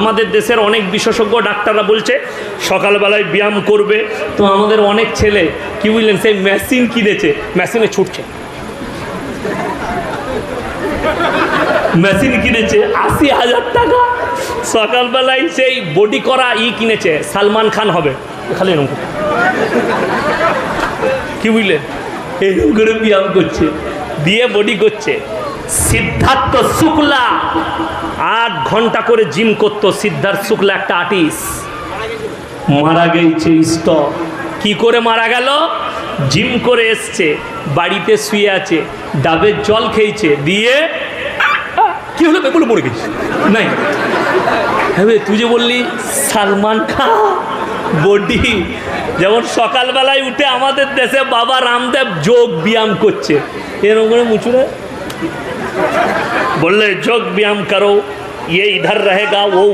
আমাদের দেশের অনেক বিশেষজ্ঞ ডাক্তাররা বলছে, সকালবেলায় ব্যায়াম করবে। তো আমাদের অনেক ছেলে, কি বুঝলেন সেই মেশিন কিনেছে, মেশিনে ছুটছে। মেশিন কিনেছে, আশি হাজার টাকা। সকালবেলায় সেই বডি করা ই কিনেছে, সালমান খান হবে। খালি এরকম। কি বুঝলেন এরকম করে ব্যায়াম করছে, দিয়ে বডি করছে। সিদ্ধার্থ শুক্লা। আট ঘণ্টা করে জিম করতো সিদ্ধার্থ শুক্লা একটা আর্টিস্ট। মারা গেছে স্টক কি করে মারা গেল? জিম করে এসছে বাড়িতে শুয়ে আছে ডাবের জল খেয়েছে দিয়ে কি হলো? বেগুলো মরে গেছে। নাই। হ্যাঁ তুই যে বললি সালমান খান বডি। যেমন সকালবেলায় উঠে আমাদের দেশে বাবা রামদেব যোগ ব্যায়াম করছে। এরকম করে মুচুরে বললে যোগ ব্যায়াম করো। ये इधर रहेगा वो